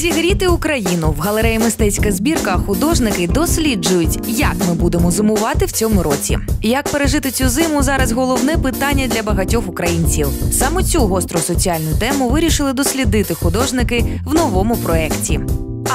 Зігріти Україну в галереї мистецька збірка художники досліджують, як ми будемо зимувати в цьому році. Як пережити цю зиму зараз головне питання для багатьох українців. Саме цю гостру соціальну тему вирішили дослідити художники в новому проєкті.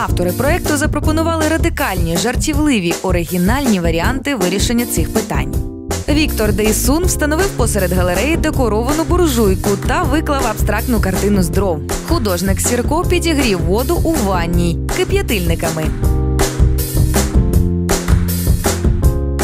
Автори проєкту запропонували радикальні, жартівливі, оригінальні варіанти вирішення цих питань. Віктор Дейсун встановив посеред галереї декоровану буржуйку та виклав абстрактну картину з дров. Художник Сірко підігрів воду у ванній кип'ятильниками.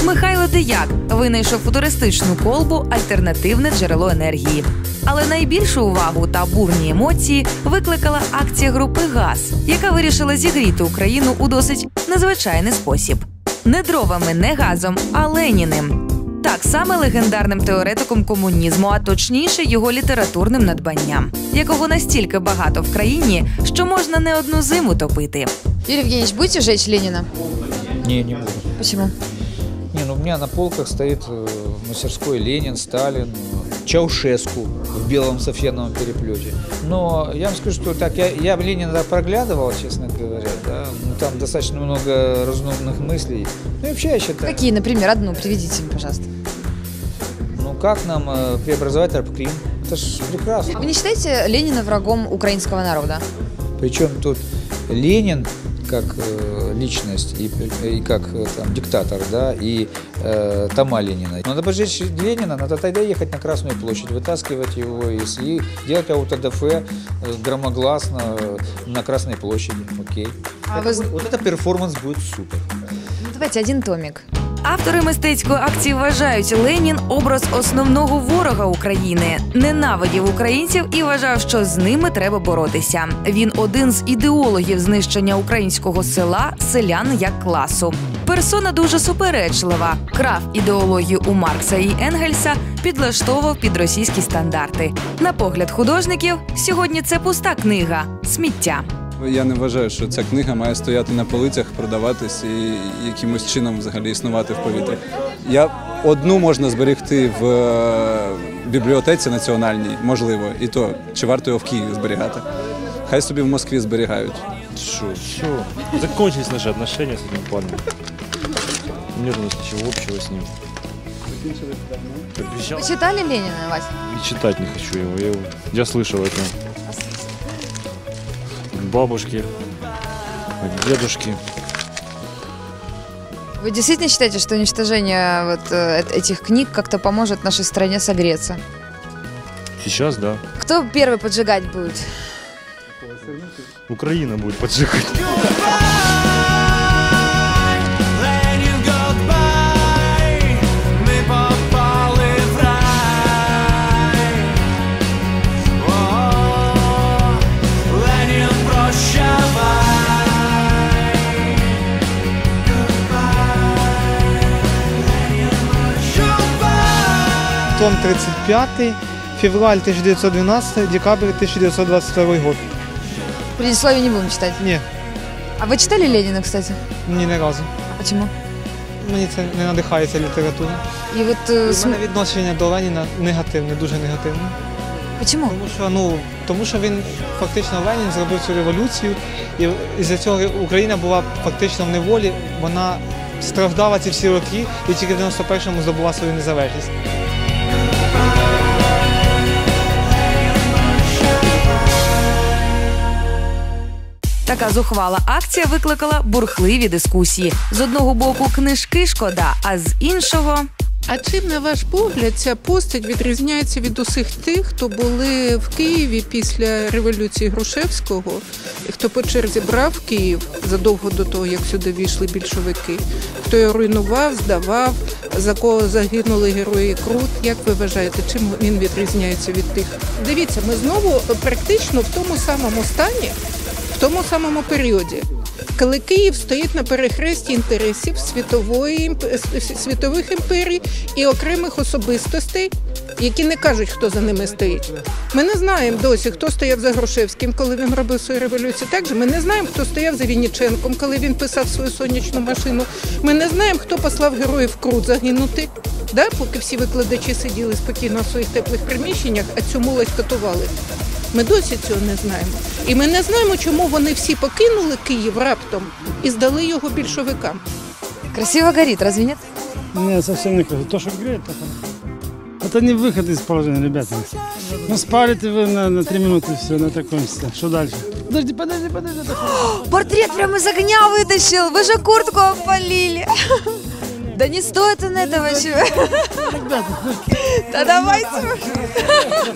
Михайло Деяк винайшов футуристичну колбу альтернативне джерело енергії. Але найбільшу увагу та бурні емоції викликала акція групи ГАЗ, яка вирішила зігріти Україну у досить незвичайний спосіб. Не дровами, не газом, а Леніним. Так саме легендарним теоретиком комунізму, а точніше його літературним надбанням, якого настільки багато в країні, що можна не одну зиму топити. Юрий Евгеньевич, будете жечь Ленина? Не, не буду. Почему? Не, ну у меня на полках стоит э, в мастерской Ленин, Сталин, э, Чаушеску в белом софьяновом переплете. Но я вам скажу, что так, я, я Ленина проглядывал, честно говоря, да, Ну, там достаточно много разумных мыслей. Ну и вообще я считаю, Какие, например, одну приведите пожалуйста. ну как нам э, преобразовать Арпклим? Это ж прекрасно. Вы не считаете Ленина врагом украинского народа? Причем тут Ленин как э, личность и, и как э, там, диктатор, да, и э, Тома Ленина. Надо поджечь Ленина, надо тогда ехать на Красную площадь, вытаскивать его из и делать аутодафе э, громогласно э, на Красной площади. Окей. А Это вы будет- вот это перформанс будет супер. Ну, давайте один томик. Автори мистецької акції вважають Ленін образ основного ворога України, ненавидів українців і вважав, що з ними треба боротися. Він один з ідеологів знищення українського села, селян як класу. Персона дуже суперечлива, крав ідеологію у Маркса і Енгельса, підлаштовував під російські стандарти. На погляд художників, сьогодні це пуста книга, сміття. Я не вважаю, що ця книга має стояти на полицях, продаватись і якимось чином взагалі існувати в повітрі. Я одну можна зберегти в е, бібліотеці національній, можливо, і то чи варто його в Києві зберігати. Хай собі в Москві зберігають. Что, все. Закончились наши отношения с этим парнем. Нет у нас ничего общего с ним. Обещал. Вы читали Ленина, Вася? И читать не хочу его. Я, его- я слышал это. От бабушки, от дедушки. Вы действительно считаете, что уничтожение вот э, эт- этих книг как-то поможет нашей стране согреться? Сейчас, да. Кто первый поджигать будет? Украина будет поджигать. Том 35, февраль 1912, декабрь 1922 год. Предисловие не будем читать. Ні, А вы читали Ленина, кстати? ні не разу. Почему? Мені це не надихає ця література. И вот У э, см- мене відношення до Леніна негативне, дуже негативне. почему? Тому що, ну, тому що він фактично Ленін зробив цю революцію, і із-за цього Україна була фактично в неволі. Вона страждала ці всі роки і тільки в 91-му здобула свою незалежність. Така зухвала акція викликала бурхливі дискусії. З одного боку, книжки шкода, а з іншого А чим, на ваш погляд, ця постать відрізняється від усіх тих, хто були в Києві після революції Грушевського, і хто по черзі брав Київ задовго до того, як сюди війшли більшовики, хто його руйнував, здавав, за кого загинули герої Крут. Як ви вважаєте, чим він відрізняється від тих? Дивіться, ми знову практично в тому самому стані, тому самому періоді. Коли Київ стоїть на перехресті інтересів світової світових імперій і окремих особистостей, які не кажуть, хто за ними стоїть. Ми не знаємо досі, хто стояв за Грушевським, коли він робив свою революцію. Також ми не знаємо, хто стояв за Вінниченком, коли він писав свою сонячну машину. Ми не знаємо, хто послав героїв Крут загинути. Да, поки всі викладачі сиділи спокійно в своїх теплих приміщеннях, а цю молодь катували. Ми досі цього не знаємо. І ми не знаємо, чому вони всі покинули Київ раптом і здали його більшовикам. Красиво горит, разве нет? Не, совсем не кажется. То, что греет, так Это не выход из положения, ребята. Ну, спалите вы на, на три минуты, все, на таком все. Что дальше? Подожди, подожди, подожди. Портрет прямо из огня вытащил. Вы же куртку опалили. Да не стоит он этого еще. Да давайте.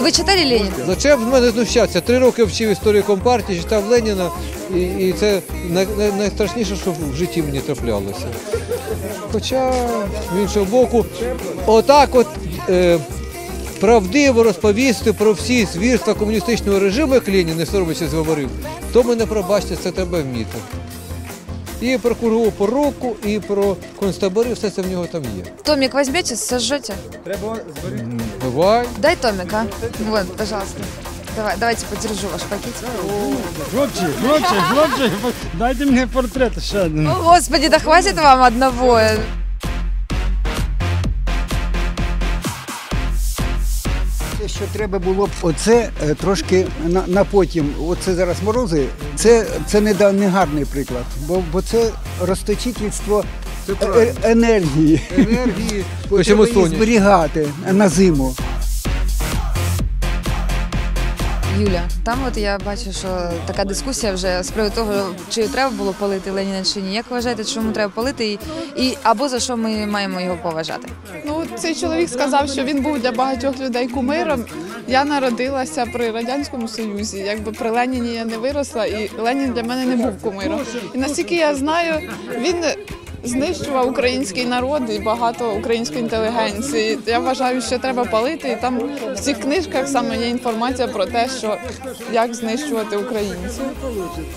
Вы читали Ленина? Зачем з мене знущатися? Три роки вчив історію компартії, читав Леніна, і, і це най, най- найстрашніше, що в житті мені траплялося. Хоча, з іншого боку, отак от е, правдиво розповісти про всі звірства комуністичного режиму, як Ленін, не соромлячись говорив, то мене пробачте, це треба вміти. І про кругову поруку, і про концтабори, все це в нього там є. Томик візьмете, сожжете? Треба зберігти. Давай. Дай Томик, а? Вот, пожалуйста. Давай, давайте подержу ваш пакет. Хлопці, хлопці, хлопці, дайте мне портрет ще один. О, Господи, да хватит вам одного. Що треба було б оце е, трошки на, на потім, оце зараз морози, це, це не, да- не гарний приклад, бо, бо це розточительство е- енергії. Енергії, Бо по чому треба її соні. зберігати на зиму. Юля, там от я бачу, що така дискусія вже з приводу того, чи треба було палити Леніна чи ні. Як вважаєте, чому треба палити і, і або за що ми маємо його поважати? Ну, цей чоловік сказав, що він був для багатьох людей кумиром. Я народилася при радянському союзі. Якби при Леніні я не виросла, і Ленін для мене не був кумиром. І наскільки я знаю, він знищував український народ і багато української інтелігенції. Я вважаю, що треба палити. І там в цих книжках саме є інформація про те, що як знищувати українців.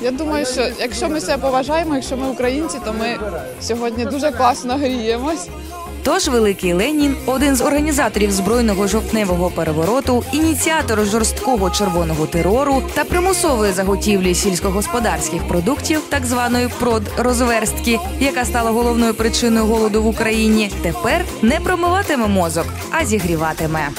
Я думаю, що якщо ми себе поважаємо, якщо ми українці, то ми сьогодні дуже класно гріємось. Тож великий Ленін, один з організаторів збройного жовтневого перевороту, ініціатор жорсткого червоного терору та примусової заготівлі сільськогосподарських продуктів, так званої продрозверстки, яка стала головною причиною голоду в Україні, тепер не промиватиме мозок, а зігріватиме.